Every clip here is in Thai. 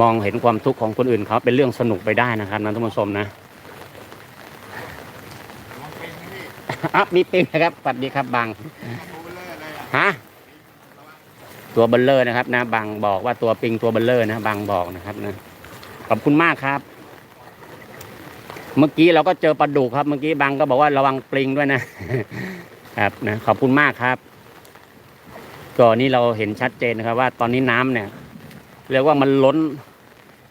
มองเห็นความทุกข์ของคนอื่นเขาเป็นเรื่องสนุกไปได้นะครับนะท่านผู้ชมนะอะมีปิงนะครับสวัสดีครับบางฮะตัวเบลเลอร์นะครับ นะบางบอกว่าตัวปิงตัวเบลเลอร์นะบางบอกนะครับนะขอบคุณมากครับ เมื่อกี้เราก็เจอปลาดุกครับ เมื่อกี้บางก็บอกว่าระวังปลิงด้วยนะครับนะขอบคุณมากครับก็นี่เราเห็นชัดเจนนะครับ ว่าตอนนี้น้ำเนี่ย เรียกว่ามันล้น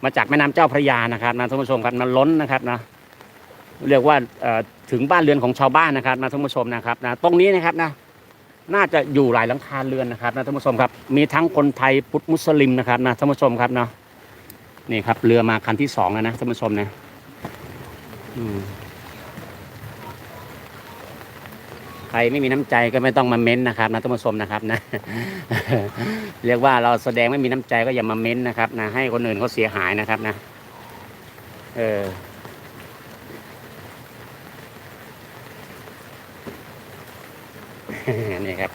มาจากแม่น้ำเจ้าพระยานะครับนะท่านผู้ชมครับมันล้นนะครับนะเรียกว่าถึงบ้านเรือนของชาวบ้านนะครับนะท่านผู้ชมนะครับนะตรงนี้นะครับนะน่าจะอยู่หลายหลังคาเรือนนะครับนะท่านผู้ชมครับ มีทั้งคนไทยพุทธมุสลิมนะครับนะท่านผู้ชมครับเนาะนี่ครับเรือมาคันที่สองแล้วนะท่านผู้ชมนะอืม ใครไม่มีน้ำใจก็ไม่ต้องมาเม้นนะครับนะท่านผู้ชมนะครับนะ เรียกว่าเราแสดงไม่มีน้ำใจก็อย่ามาเม้นนะครับนะให้คนอื่นเขาเสียหายนะครับนะ เออนี่ครับ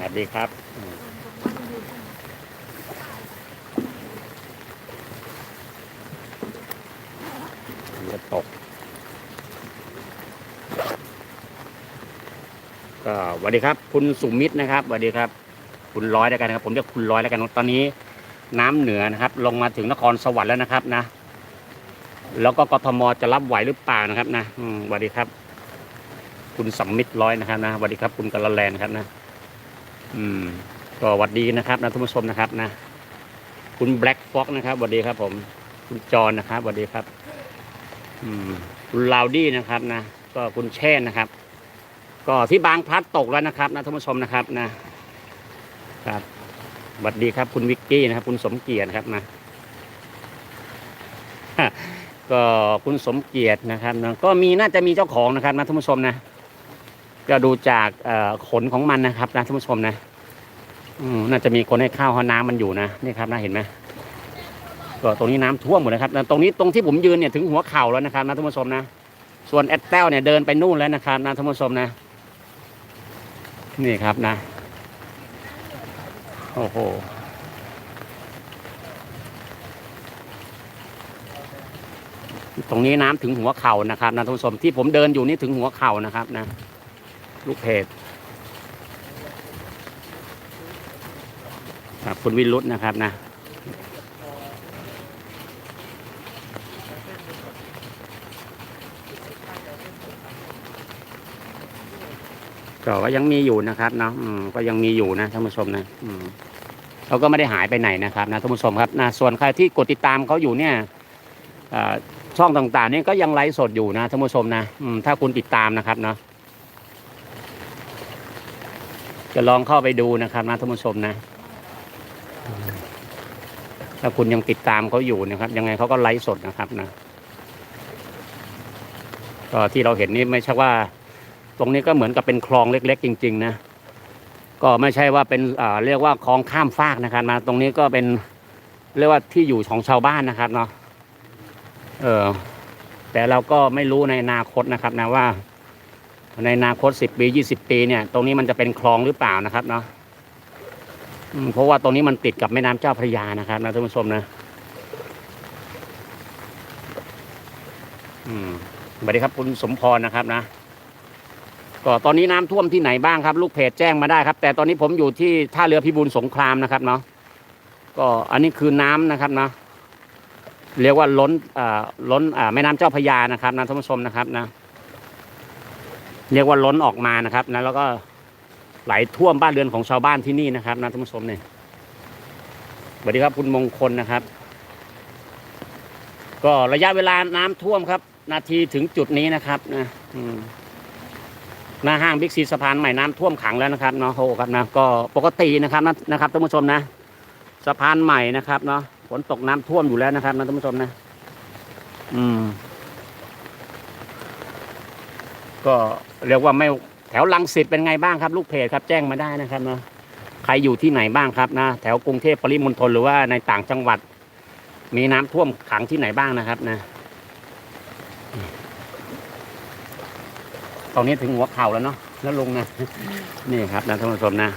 สวัสดีครับจะตก ก็สวัสดีครับ คุณสุมิตรนะครับสวัสดีครับ คุณร้อยแล้วกันนะครับ ผมเรียกคุณร้อยแล้วกันตอนนี้ น้ำเหนือนะครับ ลงมาถึงนครสวรรค์แล้วนะครับนะ แล้วก็กทมจะรับไหวหรือเปล่านะครับนะอืสวัสดีครับ คุณสัมมิตรร้อยนะครับนะสวัสดีครับ คุณกะละแลนครับนะ อืม ก็สวัสดีนะครับนะท่านผู้ชมนะครับนะ คุณแบล็กฟ็อกนะครับสวัสดีครับ ผม คุณจอนนะครับสวัสดีครับ อืมคุณลาวดี้นะครับนะ ก็คุณแช่นะครับ ก็ที่บางพลัดตกแล้วนะครับนะท่านผู้ชมนะครับนะครับสวัสดีครับคุณวิกกี้นะครับ คุณสมเกียรตินะครับนะก็คุณสมเกียรตินะครับนะก็มีน่าจะมีเจ้าของนะครับนะท่านผู้ชมนะก็ดูจากขนของมันนะครับนะท่านผู้ชมนะอืมน่าจะมีคนให้ข้าวห้น้ำมันอยู่นะนี่ครับนะเห็นไหมก็ตรงนี้น้ำท่วมหมดนะครับตรงนี้ตรงที่ผมยืนเนี่ยถึงหัวเข่าแล้วนะครับนะท่านผู้ชมนะส่วนแอดเต้ลเนี่ยเดินไปนู่นแล้วนะครับนะท่านผู้ชมนะ นี่ครับนะ โอ้โห ตรงนี้น้ำถึงหัวเข่านะครับนะท่านผู้ชมที่ผมเดินอยู่นี่ถึงหัวเข่านะครับนะ ลูกเพจครับคุณวิรุธนะครับนะ ก็ก็ยังมีอยู่นะครับเนาะก็ยังมีอยู่นะท่านผู้ชมนะอืมเขาก็ไม่ได้หายไปไหนนะครับนะท่านผู้ชมครับนะส่วนใครที่กดติดตามเขาอยู่เนี่ยช่องต่างๆนี่ก็ยังไลฟ์สดอยู่นะท่านผู้ชมนะอืมถ้าคุณติดตามนะครับเนาะจะลองเข้าไปดูนะครับนะท่านผู้ชมนะถ้าคุณยังติดตามเขาอยู่นะครับ ยังไงเขาก็ไลฟ์สดนะครับนะก็ที่เราเห็นนี่ไม่ใช่ว่า ตรงนี้ก็เหมือนกับเป็นคลองเล็ก ๆ จริง ๆ นะ ก็ไม่ใช่ว่าเป็นเรียกว่าคลองข้ามฟากนะครับนะตรงนี้ก็เป็นเรียกว่าที่อยู่ของชาวบ้านนะครับเนาะเออแต่เราก็ไม่รู้ในอนาคตนะครับนะว่า ในอนาคตสิบปียี่สิบปีเนี่ย ตรงนี้มันจะเป็นคลองหรือเปล่านะครับเนาะเพราะว่าตรงนี้มันติดกับแม่น้ำเจ้าพระยานะครับนะท่านผู้ชมนะอืมสวัสดีครับคุณสมพรนะครับนะ ก็ตอนนี้น้ำท่วมที่ไหนบ้างครับ ลูกเพจแจ้งมาได้ครับ แต่ตอนนี้ผมอยู่ที่ท่าเรือพิบูลสงครามนะครับเนาะก็อันนี้คือน้ำนะครับเนาะเรียกว่าล้นอ่าล้นอ่าแม่น้ำเจ้าพยานะครับนะท่านผู้ชมนะครับนะ เรียกว่าล้นออกมานะครับนะแล้วก็ไหลท่วมบ้านเรือนของชาวบ้านที่นี่นะครับนะท่านผู้ชมเนี่ยสวัสดีครับคุณมงคลนะครับ ก็ระยะเวลาน้ำท่วมครับ นาทีถึงจุดนี้นะครับนะอืม หน้าห้างบิ๊กซีสะพานใหม่น้ำท่วมขังแล้วนะครับเนาะโอ้ครับนะก็ปกตินะครับนะนะครับท่านผู้ชมนะ สะพานใหม่นะครับเนาะฝนตกน้ำท่วมอยู่แล้วนะครับนะท่านผู้ชมนะ อืม ก็เรียกว่าไม่แถวลังสิตเป็นไงบ้างครับ ลูกเพจครับแจ้งมาได้นะครับเนาะใครอยู่ที่ไหนบ้างครับนะแถวกรุงเทพปริมณฑลหรือว่าในต่างจังหวัด มีน้ำท่วมขังที่ไหนบ้างนะครับนะ ตอนนี้ถึงหัวเข่าแล้วเนาะแล้วลงนะ นี่ครับนะท่านผู้ชมนะ